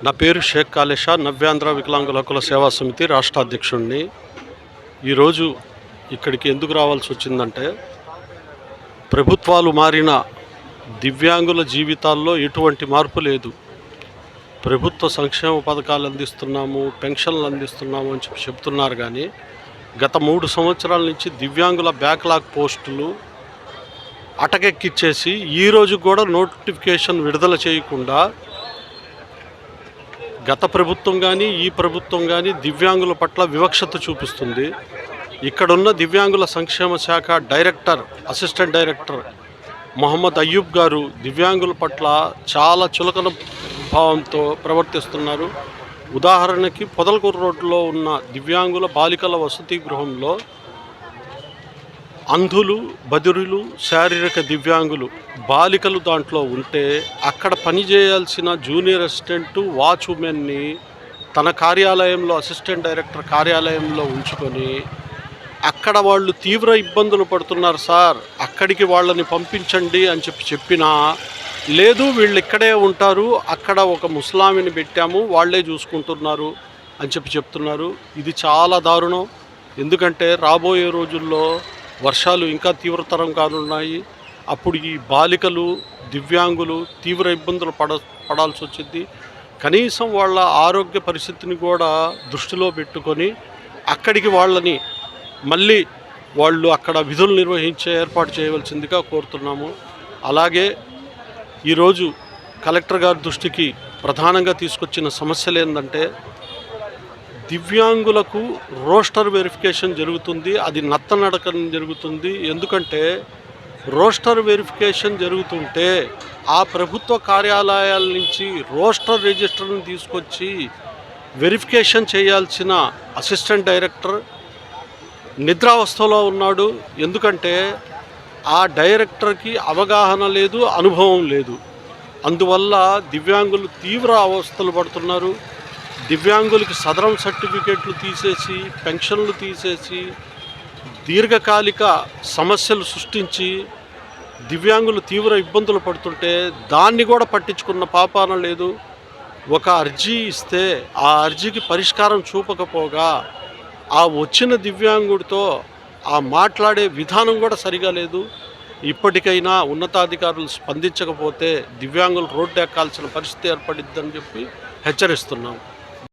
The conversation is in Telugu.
నా పేరు షేక్ కాళేషా నవ్యాంధ్ర వికలాంగుల హక్కుల సేవా సమితి రాష్ట్ర అధ్యక్షుడిని ఈరోజు ఇక్కడికి ఎందుకు రావాల్సి వచ్చిందంటే ప్రభుత్వాలు మారిన దివ్యాంగుల జీవితాల్లో ఎటువంటి మార్పు లేదు. ప్రభుత్వ సంక్షేమ పథకాలు అందిస్తున్నాము పెన్షన్లు అందిస్తున్నాము అని చెప్పి చెప్తున్నారు కానీ గత మూడు సంవత్సరాల నుంచి దివ్యాంగుల బ్యాక్లాగ్ పోస్టులు అటకెక్కిచ్చేసి ఈరోజు కూడా నోటిఫికేషన్ విడుదల చేయకుండా గత ప్రభుత్వం కానీ ఈ ప్రభుత్వం కానీ దివ్యాంగుల పట్ల వివక్షత చూపిస్తుంది. ఇక్కడున్న దివ్యాంగుల సంక్షేమ శాఖ director assistant director Mohammed Ayyub గారు దివ్యాంగుల పట్ల చాలా చులకన భావంతో ప్రవర్తిస్తున్నారు. ఉదాహరణకి పొదలకూరు రోడ్లో ఉన్న దివ్యాంగుల బాలికల వసతి గృహంలో అంధులు బదిరులు శారీరక దివ్యాంగులు బాలికలు దాంట్లో ఉంటే అక్కడ పనిచేయాల్సిన జూనియర్ అసిస్టెంట్ వాచ్మెన్ని తన కార్యాలయంలో అసిస్టెంట్ డైరెక్టర్ కార్యాలయంలో ఉంచుకొని అక్కడ వాళ్ళు తీవ్ర ఇబ్బందులు పడుతున్నారు సార్ అక్కడికి వాళ్ళని పంపించండి అని చెప్పి చెప్పినా లేదు వీళ్ళు ఇక్కడే ఉంటారు అక్కడ ఒక ముస్లామిని పెట్టాము వాళ్ళే చూసుకుంటున్నారు అని చెప్పి చెప్తున్నారు. ఇది చాలా దారుణం. ఎందుకంటే రాబోయే రోజుల్లో వర్షాలు ఇంకా తీవ్రతరం కానున్నాయి. అప్పుడు ఈ బాలికలు దివ్యాంగులు తీవ్ర ఇబ్బందులు పడ పడాల్సి వచ్చింది. కనీసం వాళ్ళ ఆరోగ్య పరిస్థితిని కూడా దృష్టిలో పెట్టుకొని అక్కడికి వాళ్ళని మళ్ళీ వాళ్ళు అక్కడ విధులు నిర్వహించే ఏర్పాటు చేయవలసిందిగా కోరుతున్నాము. అలాగే ఈరోజు కలెక్టర్ గారి దృష్టికి ప్రధానంగా తీసుకొచ్చిన సమస్యలు ఏంటంటే దివ్యాంగులకు రోస్టర్ వెరిఫికేషన్ జరుగుతుంది అది నత్తనడకం జరుగుతుంది. ఎందుకంటే రోస్టర్ వెరిఫికేషన్ జరుగుతుంటే ఆ ప్రభుత్వ కార్యాలయాల నుంచి రోస్టర్ రిజిస్టర్ని తీసుకొచ్చి వెరిఫికేషన్ చేయాల్సిన అసిస్టెంట్ డైరెక్టర్ నిద్రావస్థలో ఉన్నాడు. ఎందుకంటే ఆ డైరెక్టర్కి అవగాహన లేదు అనుభవం లేదు. అందువల్ల దివ్యాంగులు తీవ్ర అవస్థలు పడుతున్నారు. దివ్యాంగులకి సదరం సర్టిఫికేట్లు తీసేసి పెన్షన్లు తీసేసి దీర్ఘకాలిక సమస్యలు సృష్టించి దివ్యాంగులు తీవ్ర ఇబ్బందులు పడుతుంటే దాన్ని కూడా పట్టించుకున్న పాపాన లేదు. ఒక అర్జీ ఇస్తే ఆ అర్జీకి పరిష్కారం చూపకపోగా ఆ వచ్చిన దివ్యాంగుడితో ఆ మాట్లాడే విధానం కూడా సరిగా లేదు. ఇప్పటికైనా ఉన్నతాధికారులు స్పందించకపోతే దివ్యాంగులు రోడ్డు ఎక్కాల్సిన పరిస్థితి ఏర్పడిద్దని చెప్పి హెచ్చరిస్తున్నాం.